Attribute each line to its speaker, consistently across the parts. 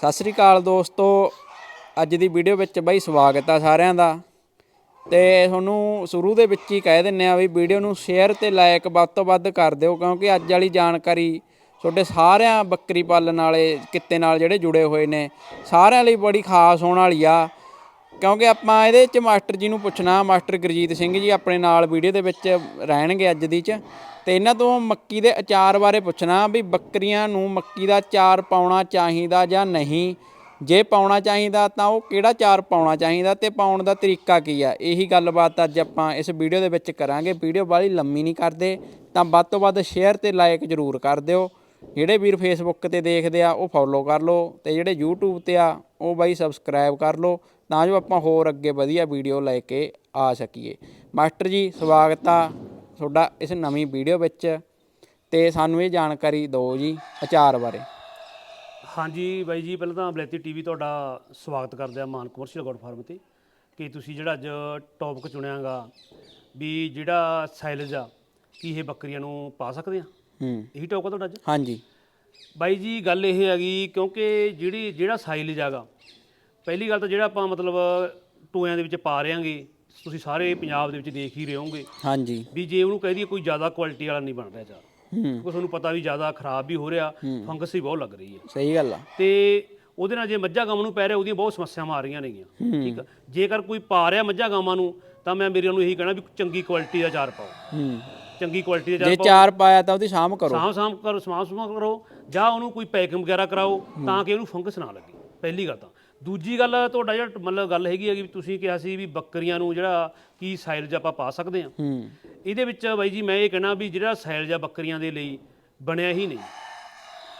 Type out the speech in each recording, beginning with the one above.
Speaker 1: ਸਤਿ ਸ੍ਰੀ ਅਕਾਲ ਦੋਸਤੋ। ਅੱਜ ਦੀ ਵੀਡੀਓ ਵਿੱਚ ਬਾਈ ਸਵਾਗਤ ਆ ਸਾਰਿਆਂ ਦਾ। ਤੇ ਤੁਹਾਨੂੰ ਸ਼ੁਰੂ ਦੇ ਵਿੱਚ ਹੀ ਕਹਿ ਦਿੰਨੇ ਆ ਵੀ ਵੀਡੀਓ ਨੂੰ ਸ਼ੇਅਰ ਤੇ ਲਾਇਕ ਵੱਧ ਤੋਂ ਵੱਧ ਕਰ ਦਿਓ, ਕਿਉਂਕਿ ਅੱਜ ਵਾਲੀ ਜਾਣਕਾਰੀ ਤੁਹਾਡੇ ਸਾਰਿਆਂ ਬੱਕਰੀ ਪਾਲਣ ਵਾਲੇ ਕਿੱਤੇ ਨਾਲ ਜਿਹੜੇ ਜੁੜੇ ਹੋਏ ਨੇ, ਸਾਰਿਆਂ ਲਈ ਬੜੀ ਖਾਸ ਹੋਣ ਵਾਲੀ ਆ। ਕਿਉਂਕਿ ਆਪਾਂ ਇਹਦੇ ਚ ਮਾਸਟਰ ਜੀ ਨੂੰ ਪੁੱਛਣਾ, ਮਾਸਟਰ ਗੁਰਜੀਤ ਸਿੰਘ ਜੀ ਆਪਣੇ ਨਾਲ ਵੀਡੀਓ ਦੇ ਵਿੱਚ ਰਹਿਣਗੇ ਅੱਜ ਦੀ ਚ। ਤੇ ਇਹਨਾਂ ਤੋਂ ਮੱਕੀ ਦੇ ਅਚਾਰ ਬਾਰੇ ਪੁੱਛਣਾ ਵੀ ਬੱਕਰੀਆਂ ਨੂੰ ਮੱਕੀ ਦਾ ਚਾਰ ਪਾਉਣਾ ਚਾਹੀਦਾ ਜਾਂ ਨਹੀਂ। ਜੇ ਪਾਉਣਾ ਚਾਹੀਦਾ ਤਾਂ ਉਹ ਕਿਹੜਾ ਚਾਰ ਪਾਉਣਾ ਚਾਹੀਦਾ ਤੇ ਪਾਉਣ ਦਾ ਤਰੀਕਾ ਕੀ ਆ? ਇਹੀ ਗੱਲਬਾਤ ਅੱਜ ਆਪਾਂ ਇਸ ਵੀਡੀਓ ਦੇ ਵਿੱਚ ਕਰਾਂਗੇ। ਵੀਡੀਓ ਬਾਹਲੀ ਲੰਮੀ ਨਹੀਂ ਕਰਦੇ, ਤਾਂ ਵੱਧ ਤੋਂ ਵੱਧ ਸ਼ੇਅਰ ਤੇ ਲਾਈਕ ਜ਼ਰੂਰ ਕਰ ਦਿਓ। ਜਿਹੜੇ ਵੀਰ ਫੇਸਬੁੱਕ ਤੇ ਦੇਖਦੇ ਆ, ਉਹ ਫੋਲੋ ਕਰ ਲਓ ਤੇ ਜਿਹੜੇ YouTube ਤੇ ਆ ਉਹ ਬਾਈ ਸਬਸਕ੍ਰਾਈਬ ਕਰ ਲਓ ਤਾਂ ਜੋ ਆਪਾਂ ਹੋਰ ਅੱਗੇ ਵਧੀਆ ਵੀਡੀਓ ਲੈ ਕੇ ਆ ਸਕੀਏ। ਮਾਸਟਰ ਜੀ ਸਵਾਗਤ ਆ ਤੁਹਾਡਾ ਇਸ ਨਵੀਂ ਵੀਡੀਓ ਵਿੱਚ ਤੇ ਸਾਨੂੰ ਇਹ ਜਾਣਕਾਰੀ ਦਿਓ ਜੀ ਅਚਾਰ ਬਾਰੇ।
Speaker 2: ਹਾਂਜੀ ਬਾਈ ਜੀ ਪਹਿਲਾਂ ਤਾਂ ਬਲੈਤੀ ਟੀਵੀ ਤੁਹਾਡਾ ਸਵਾਗਤ ਕਰਦੇ ਆ ਮਾਨ ਕਮਰਸ਼ੀਅਲ ਗੋਡ ਫਾਰਮ ਤੇ। ਕਿ ਤੁਸੀਂ ਜਿਹੜਾ ਅੱਜ ਟੌਪਿਕ ਚੁਣਿਆਗਾ ਵੀ ਜਿਹੜਾ ਸਾਈਲਜ ਆ ਕੀ ਇਹ ਬੱਕਰੀਆਂ ਨੂੰ ਪਾ ਸਕਦੇ ਆ?
Speaker 1: ਹੂੰ।
Speaker 2: ਇਹੀ ਟੌਪਿਕ ਤੁਹਾਡਾ ਅੱਜ?
Speaker 1: ਹਾਂਜੀ।
Speaker 2: ਬਾਈ ਜੀ ਗੱਲ ਇਹ ਹੈਗੀ ਕਿਉਂਕਿ ਜਿਹੜੀ ਜਿਹੜਾ ਸਾਈਲਜ ਆਗਾ ਪਹਿਲੀ ਗੱਲ ਤਾਂ ਜਿਹੜਾ ਆਪਾਂ ਮਤਲਬ ਟੋਇਆਂ ਦੇ ਵਿੱਚ ਪਾ ਰਿਆਂਗੇ ਤੁਸੀਂ ਸਾਰੇ ਪੰਜਾਬ ਦੇ ਵਿੱਚ ਦੇਖ ਹੀ ਰਹੇ ਹੋਗੇ
Speaker 1: ਹਾਂਜੀ।
Speaker 2: ਵੀ ਜੇ ਉਹਨੂੰ ਕਹਿ ਦਈਏ ਕੋਈ ਜ਼ਿਆਦਾ ਕੁਆਲਿਟੀ ਵਾਲਾ ਨਹੀਂ ਬਣ ਰਿਹਾ ਚਾਰ
Speaker 1: ਹੂੰ।
Speaker 2: ਕਿਉਂਕਿ ਤੁਹਾਨੂੰ ਪਤਾ ਵੀ ਜ਼ਿਆਦਾ ਖਰਾਬ ਵੀ ਹੋ ਰਿਹਾ ਫੰਗਸ ਵੀ ਬਹੁਤ ਲੱਗ ਰਹੀ ਹੈ।
Speaker 1: ਸਹੀ ਗੱਲ ਆ।
Speaker 2: ਤੇ ਉਹਦੇ ਨਾਲ ਜੇ ਮੱਝਾਂ ਗਾਵਾਂ ਨੂੰ ਪੈ ਰਿਹਾ ਉਹਦੀਆਂ ਬਹੁਤ ਸਮੱਸਿਆਵਾਂ ਆ ਰਹੀਆਂ ਨੇਗੀਆਂ। ਠੀਕ ਆ। ਜੇਕਰ ਕੋਈ ਪਾ ਰਿਹਾ ਮੱਝਾਂ ਗਾਵਾਂ ਨੂੰ ਤਾਂ ਮੈਂ ਮੇਰੇ ਨੂੰ ਇਹੀ ਕਹਿਣਾ ਵੀ ਚੰਗੀ ਕੁਆਲਿਟੀ ਦਾ ਚਾਰ ਪਾਓ।
Speaker 1: ਹੂੰ।
Speaker 2: ਚੰਗੀ ਕੁਆਲਿਟੀ ਦਾ
Speaker 1: ਜੇ
Speaker 2: ਚਾਰ
Speaker 1: ਪਾਇਆ ਤਾਂ ਉਹਦੀ ਸਾਂਭ ਕਰੋ।
Speaker 2: ਸਾਂਭ ਸਾਂਭ ਕਰੋ ਸਮਾਂ ਸਮਾਂ ਕਰੋ ਜਾਂ ਉਹਨੂੰ ਕੋਈ ਪੈਕਿੰਗ ਵਗੈਰਾ ਕਰਾਓ ਤਾਂ ਕਿ ਉਹਨੂੰ ਫੰਗਸ ਨਾ ਲੱਗੇ। ਪਹਿਲੀ ਗੱਲ ਤਾਂ। ਦੂਜੀ ਗੱਲ ਤੁਹਾਡਾ ਜਿਹੜਾ ਮਤਲਬ ਗੱਲ ਹੈਗੀ ਹੈ ਕਿ ਤੁਸੀਂ ਕਿਹਾ ਸੀ ਵੀ ਬੱਕਰੀਆਂ ਨੂੰ ਜਿਹੜਾ ਕੀ ਸਾਈਲਜ ਆਪਾਂ ਪਾ ਸਕਦੇ ਹਾਂ।
Speaker 1: ਹੂੰ।
Speaker 2: ਇਹਦੇ ਵਿੱਚ ਬਾਈ ਜੀ ਮੈਂ ਇਹ ਕਹਿਣਾ ਵੀ ਜਿਹੜਾ ਸਾਈਲਜ ਆ ਬੱਕਰੀਆਂ ਦੇ ਲਈ ਬਣਿਆ ਹੀ ਨਹੀਂ।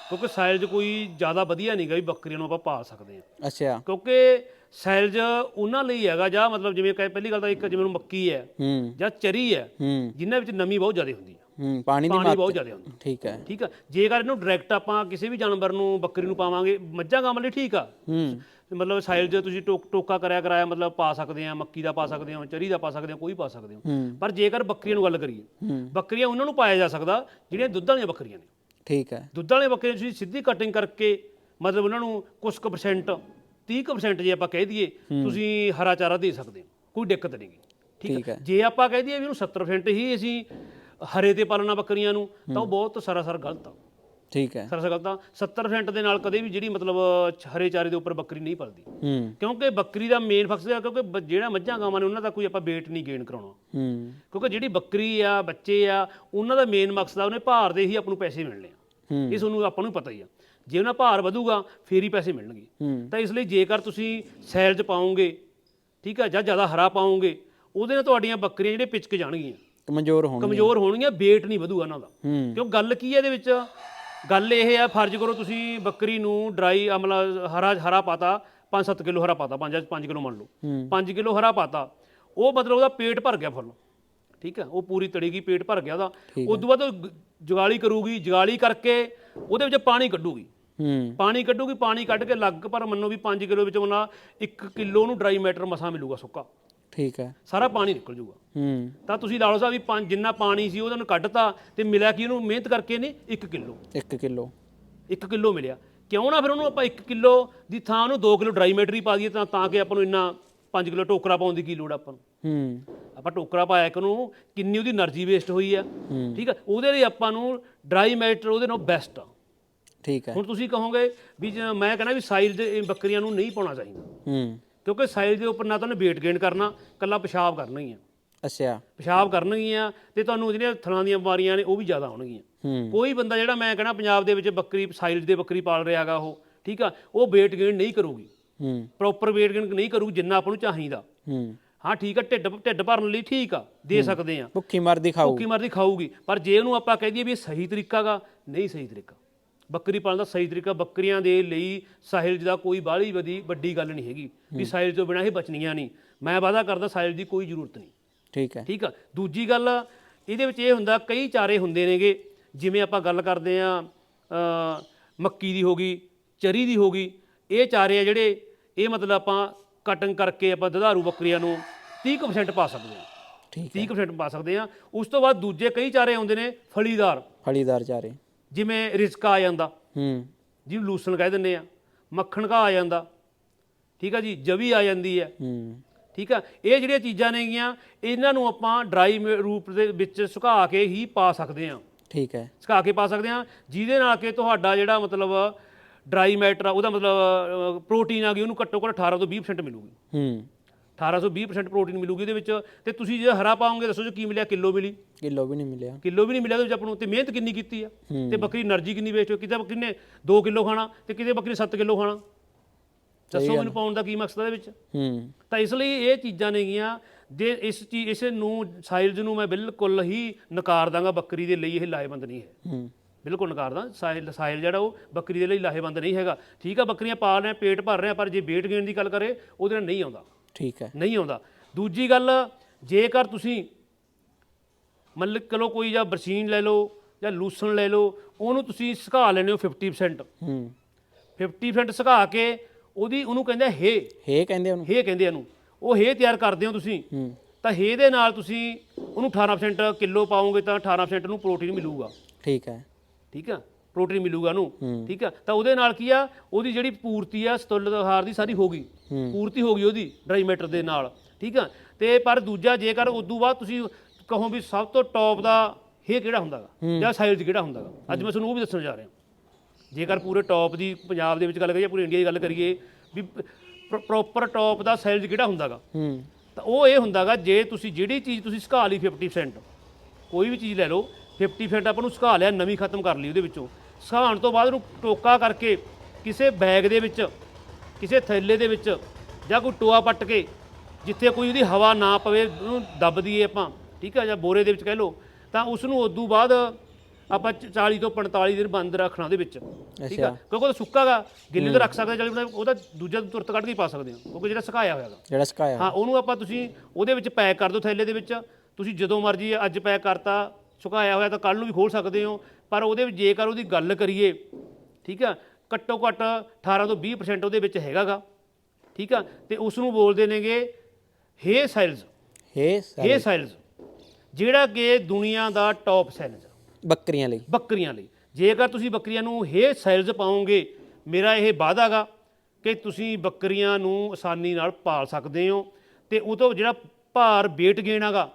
Speaker 2: ਕਿਉਂਕਿ ਸਾਈਲਜ ਕੋਈ ਜ਼ਿਆਦਾ ਵਧੀਆ ਨਹੀਂਗਾ ਵੀ ਬੱਕਰੀਆਂ ਨੂੰ ਆਪਾਂ ਪਾ ਸਕਦੇ ਹਾਂ।
Speaker 1: ਅੱਛਾ।
Speaker 2: ਕਿਉਂਕਿ ਸਾਈਲਜ ਉਹਨਾਂ ਲਈ ਹੈਗਾ ਜਾਂ ਮਤਲਬ ਜਿਵੇਂ ਕਹੇ ਪਹਿਲੀ ਗੱਲ ਤਾਂ ਇੱਕ ਜਿਵੇਂ ਮੱਕੀ ਹੈ
Speaker 1: ਹੂੰ।
Speaker 2: ਜਾਂ ਚਰੀ ਹੈ
Speaker 1: ਹੂੰ।
Speaker 2: ਜਿਨ੍ਹਾਂ ਵਿੱਚ ਨਮੀ ਬਹੁਤ ਜ਼ਿਆਦਾ ਹੁੰਦੀ ਹੈ
Speaker 1: ਹੂੰ ਪਾਣੀ ਦੀ
Speaker 2: ਪਾਣੀ
Speaker 1: ਮਾਤਰਾ।
Speaker 2: ਬਹੁਤ ਜ਼ਿਆਦਾ ਹੁੰਦਾ
Speaker 1: ਠੀਕ ਹੈ।
Speaker 2: ਠੀਕ ਆ। ਜੇਕਰ ਇਹਨੂੰ ਡਾਇਰੈਕਟ ਆਪਾਂ ਕਿਸੇ ਵੀ ਜਾਨਵਰ ਨੂੰ ਬੱਕਰੀ ਨੂੰ ਪਾਵਾਂਗੇ ਮੱਝਾਂ ਗਾਵਾਂ ਲਈ ਠੀਕ ਆ।
Speaker 1: ਹੂੰ।
Speaker 2: ਮਤਲਬ ਸਾਈਲ ਜੇ ਤੁਸੀਂ ਟੋਕ ਟੋਕਾ ਕਰਿਆ ਕਰਾਇਆ ਮਤਲਬ ਪਾ ਸਕਦੇ ਆ ਮੱਕੀ ਦਾ ਪਾ ਸਕਦੇ ਆ ਚਰੀ ਦਾ ਪਾ ਸਕਦੇ ਆ ਕੋਈ ਪਾ ਸਕਦੇ ਹੋ।
Speaker 1: ਹੂੰ।
Speaker 2: ਪਰ ਜੇਕਰ ਬੱਕਰੀਆਂ ਨੂੰ ਗੱਲ ਕਰੀਏ
Speaker 1: ਹੂੰ।
Speaker 2: ਬੱਕਰੀਆਂ ਉਹਨਾਂ ਨੂੰ ਪਾਇਆ ਜਾ ਸਕਦਾ ਜਿਹੜੀਆਂ ਦੁੱਧ ਵਾਲੀਆਂ ਬੱਕਰੀਆਂ ਨੇ।
Speaker 1: ਠੀਕ ਹੈ।
Speaker 2: ਦੁੱਧ ਵਾਲੀਆਂ ਬੱਕਰੀਆਂ ਤੁਸੀਂ ਸਿੱਧੀ ਕਟਿੰਗ ਕਰਕੇ ਮਤਲਬ ਉਹਨਾਂ ਨੂੰ ਕੁਝ ਕੁ ਪਰਸੈਂਟ 30 ਕੁ ਪਰਸੈਂਟ ਜੇ ਆਪਾਂ ਕਹਿ ਦਈਏ ਤੁਸੀਂ ਹਰਾ ਚਾਰਾ ਦੇ ਸਕਦੇ ਹੋ ਕੋਈ ਦਿੱਕਤ ਨਹੀਂ ਠੀਕ
Speaker 1: ਠੀਕ
Speaker 2: ਹੈ ਜੇ ਆਪਾਂ ਕਹਿ ਦਈਏ ਵੀ ਉਹਨੂੰ 70% ਹੀ ਅਸੀਂ ਹਰੇ ਤੇ ਪਾਲਣਾ ਬੱਕਰੀਆਂ ਨੂੰ ਤਾਂ ਉਹ ਬਹੁਤ ਸਰਾਸਰ ਗਲਤ ਆ।
Speaker 1: ਠੀਕ ਹੈ
Speaker 2: ਸਰਾਸਰ ਗਲਤ ਆ। 70% ਦੇ ਨਾਲ ਕਦੇ ਵੀ ਜਿਹੜੀ ਮਤਲਬ ਹਰੇ ਚਾਰੇ ਦੇ ਉੱਪਰ ਬੱਕਰੀ ਨਹੀਂ ਪਲਦੀ। ਕਿਉਂਕਿ ਬੱਕਰੀ ਦਾ ਮੇਨ ਫਕਸ ਹੈ ਕਿਉਂਕਿ ਜਿਹੜਾ ਮੱਝਾਂ ਗਾਵਾਂ ਨੇ ਉਹਨਾਂ ਦਾ ਕੋਈ ਆਪਾਂ weight ਨਹੀਂ ਗੇਨ ਕਰਾਉਣਾ। ਕਿਉਂਕਿ ਜਿਹੜੀ ਬੱਕਰੀ ਆ ਬੱਚੇ ਆ ਉਹਨਾਂ ਦਾ ਮੇਨ ਮਕਸਦ ਆ ਉਹਨੇ ਭਾਰ ਦੇ ਹੀ ਆਪਾਂ ਨੂੰ ਪੈਸੇ ਮਿਲਣੇ ਆ। ਇਹ ਤੁਹਾਨੂੰ ਆਪਾਂ ਨੂੰ ਪਤਾ ਹੀ ਆ। ਜੇ ਉਹਨਾਂ ਭਾਰ ਵਧੂਗਾ ਫੇਰ ਹੀ ਪੈਸੇ ਮਿਲਣਗੇ।
Speaker 1: ਹੂੰ।
Speaker 2: ਤਾਂ ਇਸ ਲਈ ਜੇਕਰ ਤੁਸੀਂ ਸੈਲ 'ਚ ਪਾਓਗੇ ਠੀਕ ਆ ਜਾਂ ਜ਼ਿਆਦਾ ਹਰਾ ਪਾਓਗੇ ਉਹਦੇ ਨਾਲ ਤੁਹਾਡੀਆਂ ਬੱਕਰੀਆਂ ਜਿਹੜੇ ਪਿਚਕ ਜਾਣਗੀਆਂ।
Speaker 1: ਕਮਜ਼ੋਰ ਹੋਣੀ
Speaker 2: ਕਮਜ਼ੋਰ ਹੋਣਗੀਆਂ weight ਨਹੀਂ ਵਧੂਗਾ ਉਹਨਾਂ ਦਾ।
Speaker 1: ਹੂੰ।
Speaker 2: ਕਿਉਂ ਗੱਲ ਕੀ ਹੈ ਇਹਦੇ ਵਿੱਚ? ਗੱਲ ਇਹ ਆ ਫਰਜ਼ ਕਰੋ ਤੁਸੀਂ ਬੱਕਰੀ ਨੂੰ ਡਰਾਈ ਅਮਲਾ ਹਰਾ ਹਰਾ ਪਾਤਾ 5-7 ਕਿਲੋ ਹਰਾ ਪਾਤਾ 5 5 ਕਿਲੋ ਮੰਨ ਲਓ।
Speaker 1: ਹੂੰ।
Speaker 2: 5 ਕਿਲੋ ਹਰਾ ਪਾਤਾ ਉਹ ਮਤਲਬ ਉਹਦਾ ਪੇਟ ਭਰ ਗਿਆ ਫੁੱਲ। ਠੀਕ ਹੈ ਉਹ ਪੂਰੀ ਤੜੇਗੀ ਪੇਟ ਭਰ ਗਿਆ ਉਹਦਾ। ਉਸ ਤੋਂ ਬਾਅਦ ਜੁਗਾਲੀ ਕਰੂਗੀ ਜੁਗਾਲੀ ਕਰਕੇ ਉਹਦੇ ਵਿੱਚ ਪਾਣੀ ਕੱਢੂਗੀ।
Speaker 1: ਹੂੰ।
Speaker 2: ਪਾਣੀ ਕੱਢੂਗੀ ਪਾਣੀ ਕੱਢ ਕੇ ਲੱਗ ਪਰ ਮੰਨੋ ਵੀ 5 ਕਿਲੋ ਵਿੱਚੋਂ ਨਾ 1 ਕਿਲੋ ਨੂੰ ਡਰਾਈ ਮੈਟਰ ਮਸਾ ਮਿਲੂਗਾ ਸੁੱਕਾ।
Speaker 1: ਠੀਕ ਹੈ।
Speaker 2: ਸਾਰਾ ਪਾਣੀ ਨਿਕਲ ਜੂਗਾ।
Speaker 1: ਹੂੰ।
Speaker 2: ਤਾਂ ਤੁਸੀਂ ਲਾ ਲਓ ਸਾਹਿਬ ਵੀ ਪੰਜ ਜਿੰਨਾ ਪਾਣੀ ਸੀ ਉਹਦਾ ਨੂੰ ਕੱਢਤਾ ਤੇ ਮਿਲਿਆ ਕਿ ਉਹਨੂੰ? ਮਿਹਨਤ ਕਰਕੇ ਨੇ 1 ਕਿਲੋ।
Speaker 1: 1 ਕਿਲੋ।
Speaker 2: 1 ਕਿਲੋ ਮਿਲਿਆ। ਕਿਉਂ ਨਾ ਫਿਰ ਉਹਨੂੰ ਆਪਾਂ 1 ਕਿਲੋ ਦੀ ਥਾਂ ਉਹਨੂੰ 2 ਕਿਲੋ ਡਰਾਈ ਮੈਟਰੀ ਪਾ ਦਈਏ ਤਾਂ ਤਾਂ ਕਿ ਆਪਾਂ ਨੂੰ ਇੰਨਾ 5 ਕਿਲੋ ਟੋਕਰਾ ਪਾਉਣ ਦੀ ਕੀ ਲੋੜ ਆਪਾਂ ਨੂੰ?
Speaker 1: ਹੂੰ।
Speaker 2: ਆਪਾਂ ਟੋਕਰਾ ਪਾਇਆ ਕਿ ਉਹਨੂੰ ਕਿੰਨੀ ਉਹਦੀ એનર્ਜੀ ਵੇਸਟ ਹੋਈ ਆ। ਠੀਕ ਆ? ਉਹਦੇ ਲਈ ਆਪਾਂ ਨੂੰ ਡਰਾਈ ਮੈਟਰ ਉਹਦੇ ਨਾਲ ਬੈਸਟ ਆ।
Speaker 1: ਠੀਕ ਹੈ।
Speaker 2: ਹੁਣ ਤੁਸੀਂ ਕਹੋਗੇ ਵੀ ਜੇ ਮੈਂ ਕਹਿੰਦਾ ਵੀ ਸਾਈਜ਼ ਦੇ ਇਹ ਬੱਕਰੀਆਂ ਨੂੰ ਨਹੀਂ ਪਾਉਣਾ ਚਾਹੀਦਾ।
Speaker 1: ਹੂੰ।
Speaker 2: ਕਿਉਂਕਿ ਸਾਈਜ਼ ਦੇ ਉੱਪਰ ਨਾ ਤਾਂ ਉਹਨੇ weight gain ਕਰਨਾ ਕੱਲਾ ਪਿਸ਼ਾਬ ਕਰਨਾ ਹੀ ਆ
Speaker 1: ਅੱਛਾ।
Speaker 2: ਪਿਸ਼ਾਬ ਕਰਨਗੀਆਂ ਤੇ ਤੁਹਾਨੂੰ ਜਿਹੜੀਆਂ ਥਲਾਂ ਦੀਆਂ ਬਿਮਾਰੀਆਂ ਨੇ ਉਹ ਵੀ ਜ਼ਿਆਦਾ ਆਉਣਗੀਆਂ।
Speaker 1: ਹੂੰ।
Speaker 2: ਕੋਈ ਬੰਦਾ ਜਿਹੜਾ ਮੈਂ ਕਹਿੰਦਾ ਪੰਜਾਬ ਦੇ ਵਿੱਚ ਬੱਕਰੀ ਸਾਈਜ਼ ਦੇ ਬੱਕਰੀ ਪਾਲ ਰਿਹਾ ਹੈਗਾ ਉਹ ਠੀਕ ਆ ਉਹ weight gain ਨਹੀਂ ਕਰੂਗੀ।
Speaker 1: ਹੂੰ।
Speaker 2: ਪ੍ਰੋਪਰ weight gain ਨਹੀਂ ਕਰੂਗੀ ਜਿੰਨਾ ਆਪਾਂ ਨੂੰ ਚਾਹੀਦਾ।
Speaker 1: ਹੂੰ।
Speaker 2: ਹਾਂ ਠੀਕ ਆ ਢਿੱਡ ਢਿੱਡ ਭਰਨ ਲਈ ਠੀਕ ਆ ਦੇ ਸਕਦੇ ਆ।
Speaker 1: ਭੁੱਖੀ ਮਰਦੀ ਖਾਊ
Speaker 2: ਭੁੱਖੀ ਮਰਦੀ ਖਾਊਗੀ ਪਰ ਜੇ ਉਹਨੂੰ ਆਪਾਂ ਕਹਿ ਦਈਏ ਵੀ ਇਹ ਸਹੀ ਤਰੀਕਾ ਗਾ ਨਹੀਂ ਸਹੀ ਤਰੀਕਾ। ਬੱਕਰੀ ਪਾਲਣ ਦਾ ਸਹੀ ਤਰੀਕਾ ਬੱਕਰੀਆਂ ਦੇ ਲਈ ਸਾਹਿਲ ਦਾ ਕੋਈ ਬਾਹਲੀ ਵਧੀ ਵੱਡੀ ਗੱਲ ਨਹੀਂ ਹੈਗੀ ਵੀ ਸਾਹਿਲ ਤੋਂ ਬਿਨਾਂ ਹੀ ਬਚਣੀਆਂ ਨਹੀਂ। ਮੈਂ ਵਾਅਦਾ ਕਰਦਾ ਸਾਹਿਲ ਦੀ ਕੋਈ ਜ਼ਰੂਰਤ ਨਹੀਂ।
Speaker 1: ਠੀਕ ਹੈ।
Speaker 2: ਠੀਕ ਆ? ਦੂਜੀ ਗੱਲ ਇਹਦੇ ਵਿੱਚ ਇਹ ਹੁੰਦਾ ਕਈ ਚਾਰੇ ਹੁੰਦੇ ਨੇਗੇ ਜਿਵੇਂ ਆਪਾਂ ਗੱਲ ਕਰਦੇ ਆ ਮੱਕੀ ਦੀ ਹੋ ਗਈ ਚਰੀ ਦੀ ਹੋ ਗਈ ਇਹ ਚਾਰੇ ਆ ਜਿਹੜੇ ਇਹ ਮਤਲਬ ਆਪਾਂ ਕਟਿੰਗ ਕਰਕੇ ਆਪਾਂ ਦੁਧਾਰੂ ਬੱਕਰੀਆਂ ਨੂੰ 30% ਪਾ ਸਕਦੇ ਹਾਂ।
Speaker 1: ਠੀਕ
Speaker 2: 30% ਪਾ ਸਕਦੇ ਆ ਉਸ ਤੋਂ ਬਾਅਦ ਦੂਜੇ ਕਈ ਚਾਰੇ ਆਉਂਦੇ ਨੇ ਫਲੀਦਾਰ।
Speaker 1: ਫਲੀਦਾਰ ਚਾਰੇ।
Speaker 2: ਜਿਵੇਂ ਰਿਸਕਾ ਆ ਜਾਂਦਾ।
Speaker 1: ਹੂੰ।
Speaker 2: ਜਿਹਨੂੰ ਲੂਸਣ ਕਹਿ ਦਿੰਦੇ ਆ। ਮੱਖਣ ਘਾਹ ਆ ਜਾਂਦਾ। ਠੀਕ ਆ ਜੀ ਜਵੀ ਆ ਜਾਂਦੀ ਹੈ।
Speaker 1: ਹੂੰ।
Speaker 2: ਠੀਕ ਆ ਇਹ ਜਿਹੜੀਆਂ ਚੀਜ਼ਾਂ ਨੇਗੀਆਂ ਇਹਨਾਂ ਨੂੰ ਆਪਾਂ ਡਰਾਈ ਰੂਪ ਦੇ ਵਿੱਚ ਸੁਕਾ ਕੇ ਹੀ ਪਾ ਸਕਦੇ ਹਾਂ।
Speaker 1: ਠੀਕ ਹੈ।
Speaker 2: ਸੁਕਾ ਕੇ ਪਾ ਸਕਦੇ ਹਾਂ। ਜਿਹਦੇ ਨਾਲ ਕਿ ਤੁਹਾਡਾ ਜਿਹੜਾ ਮਤਲਬ ਡਰਾਈ ਮੈਟਰ ਆ ਉਹਦਾ ਮਤਲਬ ਪ੍ਰੋਟੀਨ ਆ ਗਈ ਉਹਨੂੰ ਘੱਟੋ ਘੱਟ 18 ਤੋਂ 20% ਮਿਲੂਗੀ।
Speaker 1: ਹੂੰ।
Speaker 2: 1820% ਪ੍ਰੋਟੀਨ ਮਿਲੂਗੀ ਇਹਦੇ ਵਿੱਚ। ਤੇ ਤੁਸੀਂ ਜੇ ਹਰਾ ਪਾਉਂਗੇ ਦੱਸੋ ਜੀ ਕੀ ਮਿਲਿਆ? ਕਿਲੋ ਮਿਲੀ।
Speaker 1: ਕਿਲੋ ਵੀ ਨਹੀਂ ਮਿਲਿਆ।
Speaker 2: ਕਿਲੋ ਵੀ ਨਹੀਂ ਮਿਲਿਆ ਉਹਦੇ ਵਿੱਚ ਆਪਾਂ ਨੂੰ। ਤੇ ਮਿਹਨਤ ਕਿੰਨੀ ਕੀਤੀ ਆ? ਤੇ ਬੱਕਰੀ એનર્ਜੀ ਕਿੰਨੀ ਵੇਸਟ ਹੋਈ? ਕਿਤੇ ਬੱਕਰੀ ਨੇ 2 ਕਿਲੋ ਖਾਣਾ ਤੇ ਕਿਤੇ ਬੱਕਰੀ ਨੇ 7 ਕਿਲੋ ਖਾਣਾ। ਦੱਸੋ ਮੈਨੂੰ ਪਾਉਣ ਦਾ ਕੀ ਮਕਸਦ ਇਹਦੇ ਵਿੱਚ?
Speaker 1: ਹੂੰ।
Speaker 2: ਤਾਂ ਇਸ ਲਈ ਇਹ ਚੀਜ਼ਾਂ ਨੇਗੀਆਂ ਜੇ ਇਸ ਚੀਜ਼ ਇਸ ਨੂੰ ਸਾਇਲਜ ਨੂੰ ਮੈਂ ਬਿਲਕੁਲ ਹੀ ਨਕਾਰ ਦਾਂਗਾ ਬੱਕਰੀ ਦੇ ਲਈ ਇਹ ਲਾਹੇਵੰਦ ਨਹੀਂ ਹੈ।
Speaker 1: ਹੂੰ।
Speaker 2: ਬਿਲਕੁਲ ਨਕਾਰਦਾ ਸਾਇਲ ਸਾਇਲ ਜਿਹੜਾ ਉਹ ਬੱਕਰੀ ਦੇ ਲਈ ਲਾਹੇਵੰਦ ਨਹੀਂ ਹੈਗਾ। ਠੀਕ ਆ ਬੱਕਰੀਆਂ ਪਾਲ ਰਹੇ ਪੇਟ ਭਰ ਰਹੇ ਪਰ ਜੇ ਵੇਟ gain ਦੀ ਗੱਲ ਕਰੇ ਉਹਦੇ ਨਾਲ ਨਹੀਂ ਆਉਂਦਾ।
Speaker 1: ਠੀਕ ਹੈ।
Speaker 2: ਨਹੀਂ ਆਉਂਦਾ। ਦੂਜੀ ਗੱਲ ਜੇਕਰ ਤੁਸੀਂ ਮਤਲਬ ਚਲੋ ਕੋਈ ਜਾਂ ਬਰਸੀਨ ਲੈ ਲਓ ਜਾਂ ਲੂਸਣ ਲੈ ਲਓ ਉਹਨੂੰ ਤੁਸੀਂ ਸੁਕਾ ਲੈਣੇ ਹੋ 50%
Speaker 1: ਹੂੰ।
Speaker 2: 50% ਸੁਕਾ ਕੇ ਉਹਦੀ ਉਹਨੂੰ ਕਹਿੰਦੇ ਹੇ।
Speaker 1: ਹੇ ਕਹਿੰਦੇ ਉਹਨੂੰ।
Speaker 2: ਹੇ ਕਹਿੰਦੇ ਇਹਨੂੰ ਉਹ ਹੇ ਤਿਆਰ ਕਰਦੇ ਹੋ ਤੁਸੀਂ।
Speaker 1: ਹੂੰ।
Speaker 2: ਤਾਂ ਹੇ ਦੇ ਨਾਲ ਤੁਸੀਂ ਉਹਨੂੰ 18% ਕਿਲੋ ਪਾਓਗੇ ਤਾਂ 18% ਨੂੰ ਪ੍ਰੋਟੀਨ ਮਿਲੂਗਾ।
Speaker 1: ਠੀਕ ਹੈ।
Speaker 2: ਠੀਕ ਆ? ਪ੍ਰੋਟੀਨ ਮਿਲੂਗਾ ਉਹਨੂੰ ਠੀਕ ਆ? ਤਾਂ ਉਹਦੇ ਨਾਲ ਕੀ ਆ? ਉਹਦੀ ਜਿਹੜੀ ਪੂਰਤੀ ਆ ਸਤੁਲਤ ਆਹਾਰ ਦੀ ਸਾਰੀ ਹੋ ਗਈ। ਪੂਰਤੀ ਹੋ ਗਈ ਉਹਦੀ ਡਰਾਈ ਮੈਟਰ ਦੇ ਨਾਲ ਠੀਕ ਆ? ਤੇ ਪਰ ਦੂਜਾ ਜੇਕਰ ਉਦੋਂ ਬਾਅਦ ਤੁਸੀਂ ਕਹੋ ਵੀ ਸਭ ਤੋਂ ਟੌਪ ਦਾ ਇਹ ਕਿਹੜਾ ਹੁੰਦਾਗਾ? ਜਾਂ ਸਾਈਜ਼ ਕਿਹੜਾ ਹੁੰਦਾਗਾ? ਅੱਜ ਮੈਂ ਤੁਹਾਨੂੰ ਉਹ ਵੀ ਦੱਸਣ ਜਾ ਰਿਹਾ। ਜੇਕਰ ਪੂਰੇ ਟੌਪ ਦੀ ਪੰਜਾਬ ਦੇ ਵਿੱਚ ਗੱਲ ਕਰੀਏ ਪੂਰੀ ਇੰਡੀਆ ਦੀ ਗੱਲ ਕਰੀਏ ਵੀ ਪ੍ਰੋਪਰ ਟੌਪ ਦਾ ਸਾਈਜ਼ ਕਿਹੜਾ ਹੁੰਦਾਗਾ? ਤਾਂ ਉਹ ਇਹ ਹੁੰਦਾਗਾ ਜੇ ਤੁਸੀਂ ਜਿਹੜੀ ਚੀਜ਼ ਤੁਸੀਂ ਸੁਕਾ ਲਈ 50% ਕੋਈ ਵੀ ਚੀਜ਼ ਲੈ ਲਓ 50% ਆਪਾਂ ਨੂੰ ਸੁਕਾ ਲਿਆ ਨਵੀਂ ਖਤਮ ਕਰ ਲਈ ਉਹਦੇ ਵਿੱਚੋਂ। ਸੁਕਾਉਣ ਤੋਂ ਬਾਅਦ ਉਹਨੂੰ ਟੋਕਾ ਕਰਕੇ ਕਿਸੇ ਬੈਗ ਦੇ ਵਿੱਚ ਕਿਸੇ ਥੈਲੇ ਦੇ ਵਿੱਚ ਜਾਂ ਕੋਈ ਟੋਆ ਪੱਟ ਕੇ ਜਿੱਥੇ ਕੋਈ ਉਹਦੀ ਹਵਾ ਨਾ ਪਵੇ ਉਹਨੂੰ ਦੱਬ ਦਈਏ ਆਪਾਂ ਠੀਕ ਹੈ ਜਾਂ ਬੋਰੇ ਦੇ ਵਿੱਚ ਕਹਿ ਲਓ ਤਾਂ ਉਸ ਨੂੰ ਉਦੋਂ ਬਾਅਦ ਆਪਾਂ 40 ਤੋਂ 45 ਦਿਨ ਬੰਦ ਰੱਖਣਾ ਉਹਦੇ ਵਿੱਚ ਠੀਕ ਆ ਕਿਉਂਕਿ ਉਹ ਸੁੱਕਾਗਾ ਗਿੱਲੇ ਤੇ ਰੱਖ ਸਕਦੇ 40 ਮਿੰਟ ਉਹਦਾ ਦੂਜਾ ਤੁਰਤ ਕੱਢ ਕੇ ਪਾ ਸਕਦੇ ਹੋ ਕਿਉਂਕਿ ਜਿਹੜਾ ਸੁਕਾਇਆ ਹੋਇਆਗਾ
Speaker 1: ਜਿਹੜਾ ਸਕਾਇਆ।
Speaker 2: ਹਾਂ ਉਹਨੂੰ ਆਪਾਂ ਤੁਸੀਂ ਉਹਦੇ ਵਿੱਚ ਪੈਕ ਕਰ ਦਿਓ ਥੈਲੇ ਦੇ ਵਿੱਚ ਤੁਸੀਂ ਜਦੋਂ ਮਰਜ਼ੀ ਅੱਜ ਪੈਕ ਕਰਤਾ ਸੁਕਾਇਆ ਹੋਇਆ ਤਾਂ ਕੱਲ ਨੂੰ ਵੀ ਖੋਲ ਸਕਦੇ ਹੋ ਪਰ ਉਹਦੇ ਵਿੱਚ ਜੇਕਰ ਉਹਦੀ ਗੱਲ ਕਰੀਏ ਠੀਕ ਆ ਘੱਟੋ ਘੱਟ 18 ਤੋਂ 20% ਉਹਦੇ ਵਿੱਚ ਹੈਗਾਗਾ ਠੀਕ ਆ ਤੇ ਉਸ ਨੂੰ ਬੋਲਦੇ ਨੇਗੇ ਹੇ ਸਾਈਲਸ
Speaker 1: ਹੇ
Speaker 2: ਹੇ ਸਾਈਲਸ ਜਿਹੜਾ ਕਿ ਦੁਨੀਆ ਦਾ ਟੌਪ ਸਾਈਲਸ
Speaker 1: ਬੱਕਰੀਆਂ ਲਈ।
Speaker 2: ਬੱਕਰੀਆਂ ਲਈ। ਜੇਕਰ ਤੁਸੀਂ ਬੱਕਰੀਆਂ ਨੂੰ ਹੇ ਸਾਈਲਸ ਪਾਓਗੇ ਮੇਰਾ ਇਹ ਵਾਅਦਾਗਾ ਕਿ ਤੁਸੀਂ ਬੱਕਰੀਆਂ ਨੂੰ ਆਸਾਨੀ ਨਾਲ ਪਾਲ ਸਕਦੇ ਹੋ ਤੇ ਉਹ ਤੋਂ ਜਿਹੜਾ ਭਾਰ weight gain ਹੈਗਾ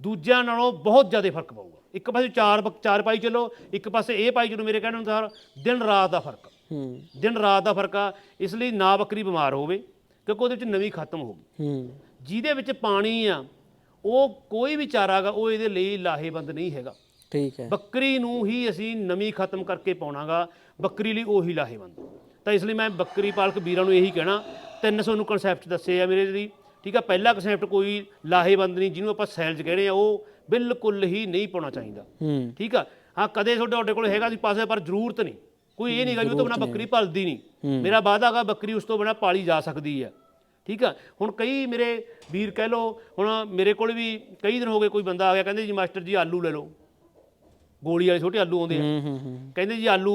Speaker 2: ਦੂਜਿਆਂ ਨਾਲੋਂ ਬਹੁਤ ਜ਼ਿਆਦਾ ਫ਼ਰਕ ਪਊਗਾ। ਇੱਕ ਪਾਸੇ ਚਾਰ ਬੱਕ- ਚਾਰ ਪਾਈ ਚਲੋ ਇੱਕ ਪਾਸੇ ਇਹ ਪਾਈ ਚਲੋ ਮੇਰੇ ਕਹਿਣ ਅਨੁਸਾਰ ਦਿਨ ਰਾਤ ਦਾ ਫ਼ਰਕ
Speaker 1: ਹੂੰ।
Speaker 2: ਦਿਨ ਰਾਤ ਦਾ ਫ਼ਰਕ ਆ ਇਸ ਲਈ ਨਾ ਬੱਕਰੀ ਬਿਮਾਰ ਹੋਵੇ ਕਿਉਂਕਿ ਉਹਦੇ ਵਿੱਚ ਨਵੀਂ ਖਤਮ ਹੋ ਗਈ।
Speaker 1: ਹੂੰ।
Speaker 2: ਜਿਹਦੇ ਵਿੱਚ ਪਾਣੀ ਆ ਉਹ ਕੋਈ ਵੀ ਚਾਰਾ ਗਾ ਉਹ ਇਹਦੇ ਲਈ ਲਾਹੇਵੰਦ ਨਹੀਂ ਹੈਗਾ।
Speaker 1: ਠੀਕ ਹੈ।
Speaker 2: ਬੱਕਰੀ ਨੂੰ ਹੀ ਅਸੀਂ ਨਵੀਂ ਖਤਮ ਕਰਕੇ ਪਾਉਣਾਗਾ ਬੱਕਰੀ ਲਈ ਉਹੀ ਲਾਹੇਵੰਦ। ਤਾਂ ਇਸ ਲਈ ਮੈਂ ਬੱਕਰੀ ਪਾਲਕ ਵੀਰਾਂ ਨੂੰ ਇਹੀ ਕਹਿਣਾ ਤਿੰਨ ਤੁਹਾਨੂੰ ਕਨਸੈਪਟ ਦੱਸੇ ਆ ਮੇਰੇ ਲਈ। ਠੀਕ ਆ ਪਹਿਲਾ ਕਨਸੈਪਟ ਕੋਈ ਲਾਹੇਵੰਦ ਨਹੀਂ ਜਿਹਨੂੰ ਆਪਾਂ ਸੈਲਜ਼ ਕਹਿੰਦੇ ਆ ਉਹ ਬਿਲਕੁਲ ਹੀ ਨਹੀਂ ਪਾਉਣਾ ਚਾਹੀਦਾ। ਠੀਕ ਆ? ਹਾਂ ਕਦੇ ਤੁਹਾਡੇ ਤੁਹਾਡੇ ਕੋਲ ਹੈਗਾ ਸੀ ਪਾਸੇ ਪਰ ਜ਼ਰੂਰਤ ਨਹੀਂ। ਕੋਈ ਇਹ ਨਹੀਂ ਗਾ ਵੀ ਉਹ ਤੋਂ ਬਿਨਾ ਬੱਕਰੀ ਪਲਦੀ ਨਹੀਂ। ਮੇਰਾ ਵਾਅਦਾ ਹੈਗਾ ਬੱਕਰੀ ਉਸ ਤੋਂ ਬਿਨਾ ਪਾਲੀ ਜਾ ਸਕਦੀ ਹੈ ਠੀਕ ਆ? ਹੁਣ ਕਈ ਮੇਰੇ ਵੀਰ ਕਹਿ ਲੋ ਹੁਣ ਮੇਰੇ ਕੋਲ ਵੀ ਕਈ ਦਿਨ ਹੋ ਗਏ ਕੋਈ ਬੰਦਾ ਆ ਗਿਆ ਕਹਿੰਦੇ ਜੀ ਮਾਸਟਰ ਜੀ ਆਲੂ ਲੈ ਲਓ। ਗੋਲੀ ਵਾਲੇ ਛੋਟੇ ਆਲੂ ਆਉਂਦੇ ਆ। ਕਹਿੰਦੇ ਜੀ ਆਲੂ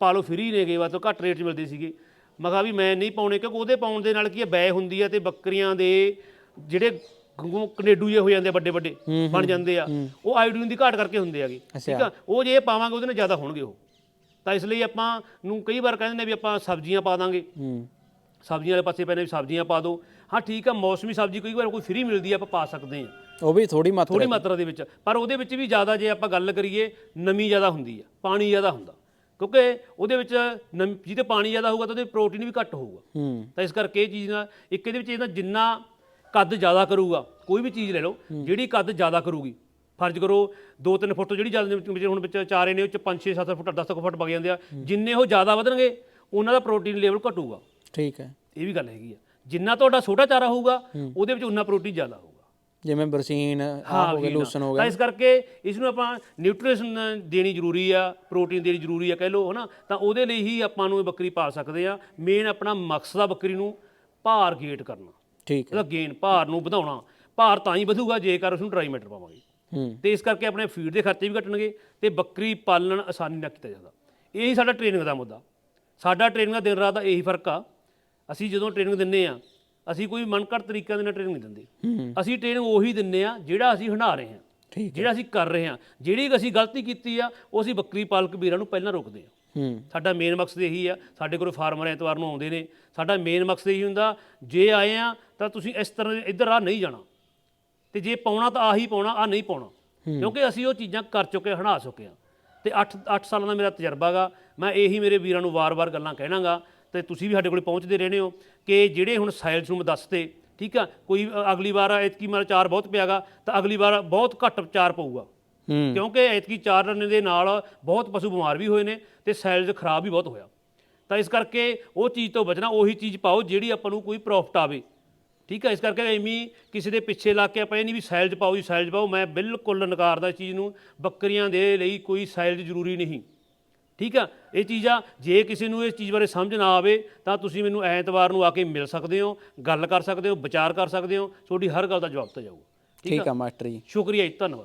Speaker 2: ਪਾ ਲਓ ਫਰੀ ਨੇਗੇ ਵਾ ਤੋਂ ਘੱਟ ਰੇਟ 'ਚ ਮਿਲਦੇ ਸੀਗੇ। ਮੈਂ ਕਿਹਾ ਵੀ ਮੈਂ ਨਹੀਂ ਪਾਉਣੇ ਕਿਉਂਕਿ ਉਹਦੇ ਪਾਉਣ ਦੇ ਨਾਲ ਕੀ ਹੈ ਬੈ ਹੁੰਦੀ ਹੈ ਤੇ ਬੱਕਰੀਆਂ ਦੇ ਜਿਹੜੇ ਗੰਗੂ ਕਨੇਡੂ ਜੇ ਹੋ ਜਾਂਦੇ ਆ ਵੱਡੇ ਵੱਡੇ ਬਣ ਜਾਂਦੇ ਆ ਉਹ ਆਇਓਡੀਨ ਦੀ ਘਾਟ ਕਰਕੇ ਹੁੰਦੇ ਆਗੇ ਠੀਕ ਆ? ਉਹ ਜੇ ਪਾਵਾਂਗੇ ਉਹਦੇ ਨਾਲ ਜ਼ਿਆਦਾ ਹੋਣਗੇ ਉਹ। ਤਾਂ ਇਸ ਲਈ ਆਪਾਂ ਨੂੰ ਕਈ ਵਾਰ ਕਹਿੰਦੇ ਨੇ ਵੀ ਆਪਾਂ ਸਬਜ਼ੀਆਂ ਪਾ ਦਾਂਗੇ। ਸਬਜ਼ੀਆਂ ਵਾਲੇ ਪਾਸੇ ਪੈਣੇ ਵੀ ਸਬਜ਼ੀਆਂ ਪਾ ਦਿਓ ਹਾਂ ਠੀਕ ਆ ਮੌਸਮੀ ਸਬਜ਼ੀ ਕਈ ਵਾਰ ਕੋਈ ਫ੍ਰੀ ਮਿਲਦੀ ਆ ਆਪਾਂ ਪਾ ਸਕਦੇ ਹਾਂ
Speaker 1: ਉਹ ਵੀ ਥੋੜੀ ਮਾਤਰਾ
Speaker 2: ਥੋੜੀ ਮਾਤਰਾ ਦੇ ਵਿੱਚ। ਪਰ ਉਹਦੇ ਵਿੱਚ ਵੀ ਜ਼ਿਆਦਾ ਜੇ ਆਪਾਂ ਗੱਲ ਕਰੀਏ ਨਮੀ ਜ਼ਿਆਦਾ ਹੁੰਦੀ ਆ ਪਾਣੀ ਜ਼ਿਆਦਾ ਹੁੰਦਾ। ਕਿਉਂਕਿ ਉਹਦੇ ਵਿੱਚ ਨਮ- ਜਿਹਦੇ ਪਾਣੀ ਜ਼ਿਆਦਾ ਹੋਊਗਾ ਤਾਂ ਉਹਦੇ ਪ੍ਰੋਟੀਨ ਵੀ ਘੱਟ ਹੋਊਗਾ।
Speaker 1: ਹੂੰ।
Speaker 2: ਤਾਂ ਇਸ ਕਰਕੇ ਇਹ ਚੀਜ਼ ਨਾਲ ਇੱਕ ਇਹਦੇ ਵਿੱਚ ਇਹਦਾ ਜਿੰਨਾ ਕੱਦ ਜ਼ਿਆਦਾ ਕਰੂਗਾ ਕੋਈ ਵੀ ਚੀਜ਼ ਲੈ ਲਓ ਜਿਹੜੀ ਕੱਦ ਜ਼ਿਆਦਾ ਕਰੂਗੀ। ਫਰਜ਼ ਕਰੋ 2-3 ਫੁੱਟ ਜਿਹੜੀ ਜ਼ਿਆਦਾ ਵਿੱਚ ਹੁਣ ਵਿੱਚ ਚਾਰੇ ਨੇ ਉਹ ਚ 5 6 7 ਫੁੱਟ 10 ਫੁੱਟ ਵਗ ਜਾਂਦੇ ਆ ਜਿੰਨੇ ਉਹ ਜ਼ਿਆਦਾ ਵਧਣਗੇ ਉਹਨਾਂ ਦਾ ਪ੍ਰੋਟੀਨ ਲੈਵਲ ਘਟੂਗਾ।
Speaker 1: ਠੀਕ ਹੈ।
Speaker 2: ਇਹ ਵੀ ਗੱਲ ਹੈਗੀ ਆ। ਜਿੰਨਾ ਤੁਹਾਡਾ ਛੋਟਾ ਚਾਰਾ ਹੋਊਗਾ ਉਹਦੇ ਵਿੱਚ ਉਨਾ ਪ੍ਰੋਟੀਨ ਜ਼ਿਆਦਾ ਹੋਊਗਾ।
Speaker 1: ਜਿਵੇਂ ਬਰਸੀਨ ਆ ਹੋ
Speaker 2: ਵੀਰ,
Speaker 1: ਲੂਸਨ ਹੋ
Speaker 2: ਤਾਂ ਇਸ ਕਰਕੇ ਇਸ ਨੂੰ ਆਪਾਂ ਨਿਊਟ੍ਰੀਸ਼ਨ ਦੇਣੀ ਜ਼ਰੂਰੀ ਆ ਪ੍ਰੋਟੀਨ ਦੇਣੀ ਜ਼ਰੂਰੀ ਆ ਕਹਿ ਲਓ ਹਨਾ। ਤਾਂ ਉਹਦੇ ਲਈ ਹੀ ਆਪਾਂ ਨੂੰ ਇਹ ਬੱਕਰੀ ਪਾਲ ਸਕਦੇ ਆ। ਮੇਨ ਆਪਣਾ ਮਕਸਦ ਆ ਬੱਕਰੀ ਨੂੰ ਭਾਰ ਗੇਟ ਕਰਨਾ।
Speaker 1: ਠੀਕ ਹੈ।
Speaker 2: ਉਹਦਾ ਗੇਨ ਭਾਰ ਨੂੰ ਵਧਾਉਣਾ। ਭਾਰ ਤਾਂ ਹੀ ਵਧੂਗਾ ਜੇਕਰ ਉਸ ਨੂੰ ਡਰਾਈ ਮੈਟਰ ਪਾਵਾਂਗੇ।
Speaker 1: ਹੂੰ।
Speaker 2: ਤੇ ਇਸ ਕਰਕੇ ਆਪਣੇ ਫੀਡ ਦੇ ਖਰਚੇ ਵੀ ਘਟਣਗੇ ਤੇ ਬੱਕਰੀ ਪਾਲਣ ਆਸਾਨੀ ਨਾਲ ਕੀਤਾ ਜਾਂਦਾ। ਇਹੀ ਸਾਡਾ ਟ੍ਰੇਨਿੰਗ ਦਾ ਮੁੱਦਾ। ਸਾਡਾ ਟ੍ਰੇਨਿੰਗ ਦਾ ਦਿਨ ਰਾਤ ਦਾ ਇਹੀ ਫ਼ਰਕ ਆ। ਅਸੀਂ ਜਦੋਂ ਟ੍ਰੇਨਿੰਗ ਦਿੰਨੇ ਆ ਅਸੀਂ ਕੋਈ ਮਨਕਰ ਤਰੀਕਿਆਂ ਦੇ ਨਾਲ ਟ੍ਰੇਨਿੰਗ ਨਹੀਂ ਦਿੰਦੇ। ਅਸੀਂ ਟ੍ਰੇਨਿੰਗ ਉਹੀ ਦਿੰਨੇ ਆ ਜਿਹੜਾ ਅਸੀਂ ਹੰਡਾ ਰਹੇ ਹਾਂ ਜਿਹੜਾ ਅਸੀਂ ਕਰ ਰਹੇ ਹਾਂ। ਜਿਹੜੀ ਅਸੀਂ ਗਲਤੀ ਕੀਤੀ ਆ ਉਹ ਅਸੀਂ ਬੱਕਰੀ ਪਾਲਕ ਵੀਰਾਂ ਨੂੰ ਪਹਿਲਾਂ ਰੋਕਦੇ ਆ ਸਾਡਾ ਮੇਨ ਮਕਸਦ ਇਹੀ ਆ ਸਾਡੇ ਕੋਲ ਫਾਰਮਰ ਐਤਵਾਰ ਨੂੰ ਆਉਂਦੇ ਨੇ। ਸਾਡਾ ਮੇਨ ਮਕਸਦ ਇਹੀ ਹੁੰਦਾ ਜੇ ਆਏ ਆ ਤਾਂ ਤੁਸੀਂ ਇਸ ਤਰ੍ਹਾਂ ਇੱਧਰ ਆ ਨਹੀਂ ਜਾਣਾ। ਤੇ ਜੇ ਪਾਉਣਾ ਤਾਂ ਆਹੀ ਪਾਉਣਾ ਆ ਨਹੀਂ ਪਾਉਣਾ। ਕਿਉਂਕਿ ਅਸੀਂ ਉਹ ਚੀਜ਼ਾਂ ਕਰ ਚੁੱਕੇ ਹਣਾ ਚੁੱਕੇ ਆ। ਤੇ 8 8 ਸਾਲਾਂ ਦਾ ਮੇਰਾ ਤਜਰਬਾ ਗਾ। ਮੈਂ ਇਹੀ ਮੇਰੇ ਵੀਰਾਂ ਨੂੰ ਵਾਰ-ਵਾਰ ਗੱਲਾਂ ਕਹਿਣਾਗਾ ਤੇ ਤੁਸੀਂ ਵੀ ਸਾਡੇ ਕੋਲ ਪਹੁੰਚਦੇ ਰਹਿੰਦੇ ਹੋ ਕਿ ਜਿਹੜੇ ਹੁਣ ਸਾਇਲਸ ਨੂੰ ਦੱਸਦੇ ਠੀਕ ਆ ਕੋਈ ਅਗਲੀ ਵਾਰ ਐਤਕੀ ਮਾਰ ਚਾਰ ਬਹੁਤ ਪਿਆਗਾ ਤਾਂ ਅਗਲੀ ਵਾਰ ਬਹੁਤ ਘੱਟ ਚਾਰ ਪਊਗਾ। ਕਿਉਂਕਿ ਐਤਕੀ ਚਾਰ ਰਨ ਦੇ ਨਾਲ ਬਹੁਤ ਪਸ਼ੂ ਬਿਮਾਰ ਵੀ ਹੋਏ ਨੇ ਤੇ ਸੈਲਜ਼ ਖਰਾਬ ਵੀ ਬਹੁਤ ਹੋਇਆ। ਤਾਂ ਇਸ ਕਰਕੇ ਉਹ ਚੀਜ਼ ਤੋਂ ਬਚਣਾ ਉਹੀ ਚੀਜ਼ ਪਾਓ ਜਿਹੜੀ ਆਪਾਂ ਨੂੰ ਕੋਈ ਪ੍ਰੋਫਿਟ ਆਵੇ। ਠੀਕ ਹੈ ਇਸ ਕਰਕੇ ਐਵੇਂ ਕਿਸੇ ਦੇ ਪਿੱਛੇ ਲੱਗ ਕੇ ਆਪਾਂ ਇਹ ਨਹੀਂ ਵੀ ਸੈਲਜ਼ ਪਾਓ ਜੀ ਸੈਲਜ਼ ਪਾਓ ਮੈਂ ਬਿਲਕੁਲ ਨਕਾਰਦਾ ਇਸ ਚੀਜ਼ ਨੂੰ ਬੱਕਰੀਆਂ ਦੇ ਲਈ ਕੋਈ ਸੈਲਜ਼ ਜ਼ਰੂਰੀ ਨਹੀਂ। ਠੀਕ ਆ? ਇਹ ਚੀਜ਼ ਆ ਜੇ ਕਿਸੇ ਨੂੰ ਇਸ ਚੀਜ਼ ਬਾਰੇ ਸਮਝ ਨਾ ਆਵੇ ਤਾਂ ਤੁਸੀਂ ਮੈਨੂੰ ਐਤਵਾਰ ਨੂੰ ਆ ਕੇ ਮਿਲ ਸਕਦੇ ਹੋ ਗੱਲ ਕਰ ਸਕਦੇ ਹੋ ਵਿਚਾਰ ਕਰ ਸਕਦੇ ਹੋ ਤੁਹਾਡੀ ਹਰ ਗੱਲ ਦਾ ਜਵਾਬ ਦਿੱਤਾ ਜਾਊਗਾ।
Speaker 1: ਠੀਕ ਆ ਮਾਸਟਰ ਜੀ।
Speaker 2: ਸ਼ੁਕਰੀਆ ਜੀ ਧੰਨਵਾਦ।